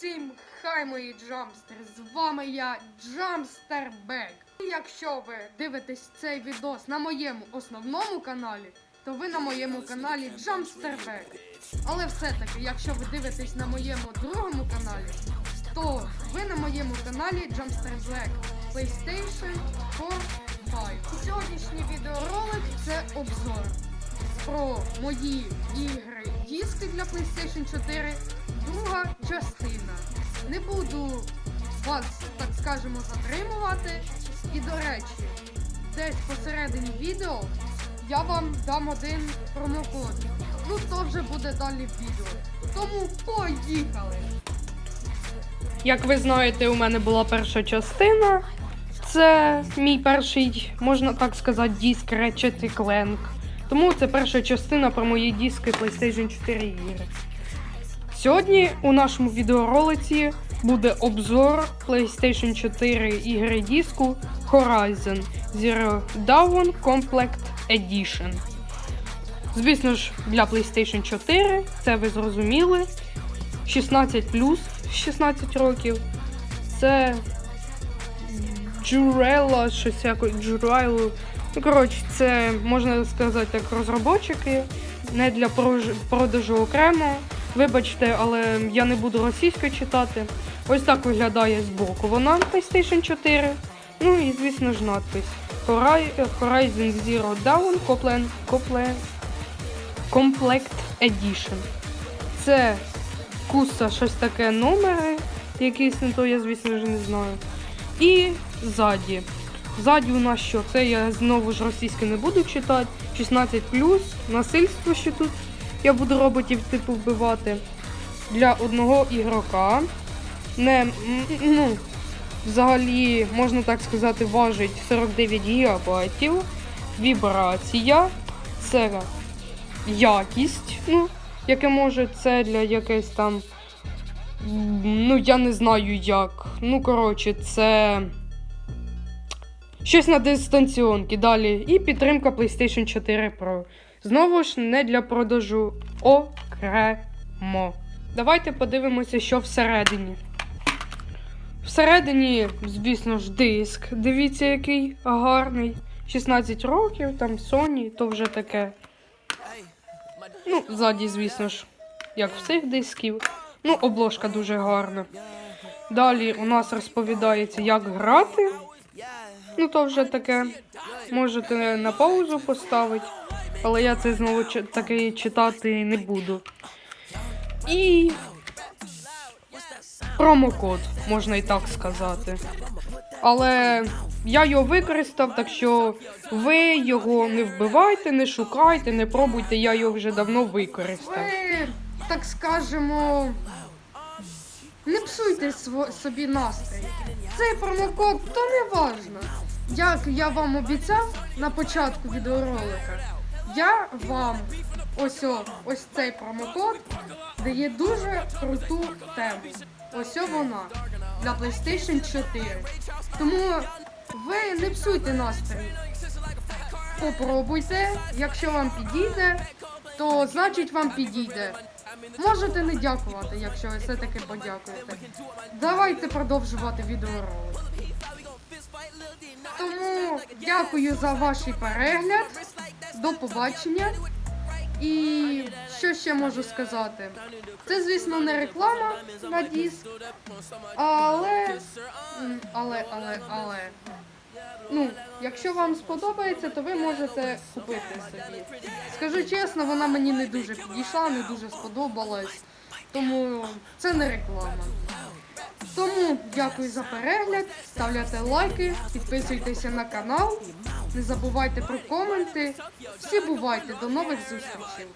Всім хай мої джамстери! З вами я Джамстер Бек. І якщо ви дивитесь цей відос на моєму основному каналі, то ви на моєму каналі Джамстер Бек. Але все-таки, якщо ви дивитесь на моєму другому каналі, то ви на моєму каналі Black PlayStation 4 5. І Сьогоднішній відеоролик це обзор про мої ігри диски для PlayStation 4, друга частина. Не буду вас, так скажемо, затримувати. І до речі, десь посередині відео я вам дам один промокод. Ну то вже буде далі в відео. Тому поїхали! Як ви знаєте, у мене була перша частина. Це мій перший, можна так сказати, диск Ratchet Clank. Тому це перша частина про мої диски PlayStation 4 ігри. Сьогодні у нашому відеоролиці буде обзор PlayStation 4 ігри диску Horizon Zero Dawn Complete Edition. Звісно ж, для PlayStation 4, це ви зрозуміли. 16 16 років. Це Джурелла, щось якось Джурайло. Ну, коротше, це можна сказати так, розробочики, не для продажу окремо. Вибачте, але я не буду російською читати. Ось так виглядає збоку. Вона PlayStation 4. Ну і звісно ж надпис. Hori- Horizon Zero Dawn Copland, Copland, Complete Edition. Це куса щось таке номери, якийсь не то, я звісно ж не знаю. І ззаді. Ззаді у нас що? Це я знову ж російське не буду читати. 16 насильство, що тут я буду роботів типу вбивати. Для одного ігрока. Не, ну, взагалі, можна так сказати, важить 49 гігабайтів. Вібрація. Це якість. Ну, яке може це для якесь там. Ну, я не знаю як. Ну, коротше, це. Щось на дистанціонки далі. І підтримка PlayStation 4 Pro. Знову ж не для продажу окремо. Давайте подивимося, що всередині. Всередині, звісно ж, диск. Дивіться, який гарний. 16 років, там Sony, то вже таке. Ну, ззаді, звісно ж, як всіх дисків. Ну, обложка дуже гарна. Далі у нас розповідається, як грати. Ну, то вже таке. Можете на паузу поставити, але я це знову таки читати не буду. І промокод, можна і так сказати. Але я його використав, так що ви його не вбивайте, не шукайте, не пробуйте, я його вже давно використав. Ви, так скажемо, не псуйте собі настрій. Цей промокод то не важно. Як я вам обіцяв на початку відеоролика, я вам ось о, ось цей промокод дає дуже круту тему. Ось о вона для PlayStation 4. Тому ви не псуйте настрій. Попробуйте, якщо вам підійде, то значить вам підійде. Можете не дякувати, якщо ви все-таки подякуєте. Давайте продовжувати відеоролик. Дякую за ваш перегляд. До побачення. І що ще можу сказати? Це, звісно, не реклама на диск. Але. Але, але, але. Ну, якщо вам сподобається, то ви можете купити собі. Скажу чесно, вона мені не дуже підійшла, не дуже сподобалась. Тому це не реклама. Тому дякую за перегляд, ставляйте лайки, підписуйтеся на канал, не забувайте про коменти. Всі бувайте, до нових зустрічей.